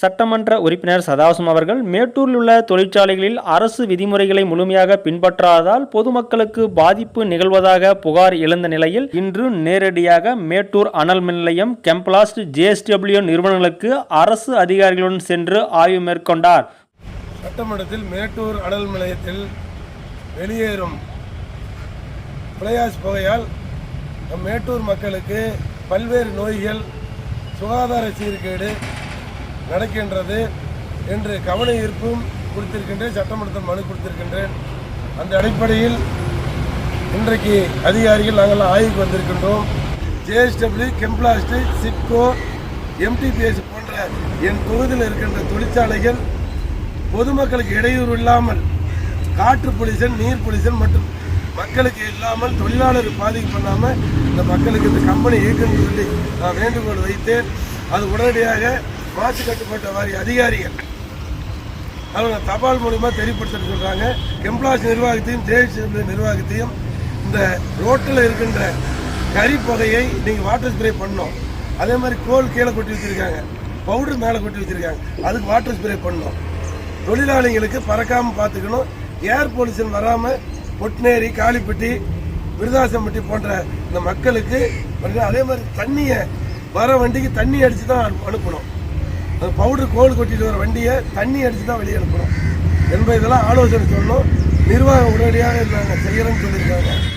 சட்டமன்ற உறுப்பினர் சதாசிவம் அவர்கள் மேட்டூரில் உள்ள தொழிற்சாலைகளில் அரசு விதிமுறைகளை முழுமையாக பின்பற்றாததால் பொதுமக்களுக்கு பாதிப்பு நிகழ்வதாக புகார் எழுந்த நிலையில் இன்று நேரடியாக மேட்டூர் அனல் மின் நிலையம் கெம்ப்ளாஸ்ட் ஜேஎஸ்டபிள்யூ நிறுவனங்களுக்கு அரசு அதிகாரிகளுடன் சென்று ஆய்வு மேற்கொண்டார். சட்டமன்றத்தில் மேட்டூர் அனல் நிலையத்தில் வெளியேறும் பிளையாஸ் புகையால் மேட்டூர் மக்களுக்கு பல்வேறு நோய்கள் சுகாதார சீர்கேடு நடக்கின்றது என்று கவன ஈர்ப்பும் கொடுத்திருக்கின்றேன் சட்டமன்றத்தில் மனு கொடுத்திருக்கின்றேன். அந்த அடிப்படையில் இன்றைக்கு அதிகாரிகள் நாங்கள் ஆய்வுக்கு வந்திருக்கின்றோம். ஜேஎஸ்டபிள்யூ கெம்ப்ளாஸ்ட் சிப்கோ எம்டிபிஎஸ் போன்ற என் தொகுதியில் இருக்கின்ற தொழிற்சாலைகள் பொதுமக்களுக்கு இடையூறு இல்லாமல் காற்று பொலிசன் நீர் பொலிசன் மற்றும் மக்களுக்கு இல்லாமல் தொழிலாளர் பாதிப்பு பண்ணாமல் இந்த மக்களுக்கு இந்த கம்பெனி இயக்கணும்னு சொல்லி நான் வேண்டுகோள் வைத்தேன். அது உடனடியாக மாசு கட்டுப்பாட்டு வாரிய அதிகாரிகள். அவங்க தபால் மூலிமா தெரியப்படுத்த சொல்கிறாங்க கெம்ப்ளாஸ் நிர்வாகத்தையும் ஜேஎஸ்டபிள்யூ நிர்வாகத்தையும் இந்த ரோட்டில் இருக்கின்ற கரி புகையை நீங்கள் வாட்டர் ஸ்ப்ரே பண்ணணும். அதே மாதிரி கோல் கீழே கொட்டி வச்சுருக்காங்க. பவுடர் மேலே கொட்டி வச்சுருக்காங்க. அதுக்கு வாட்டர் ஸ்ப்ரே பண்ணோம் தொழிலாளிகளுக்கு பறக்காமல் பார்த்துக்கணும். ஏர் பொல்யூஷன் வராமல் பொட்னேரி காளிப்பட்டி விருதாசம்பட்டி போன்ற இந்த மக்களுக்கு அதே மாதிரி தண்ணியை வர வண்டிக்கு தண்ணி அடித்து தான் அனுப்பணும். அந்த பவுடர் கோல் கொட்டிட்டு வர வண்டியை தண்ணி அடித்து தான் வெளியே அனுப்புகிறோம் என்பதெல்லாம் ஆலோசனை சொல்லணும். நிர்வாகம் உடனடியாக நாங்கள் செய்கிறோன்னு சொல்லியிருக்காங்க.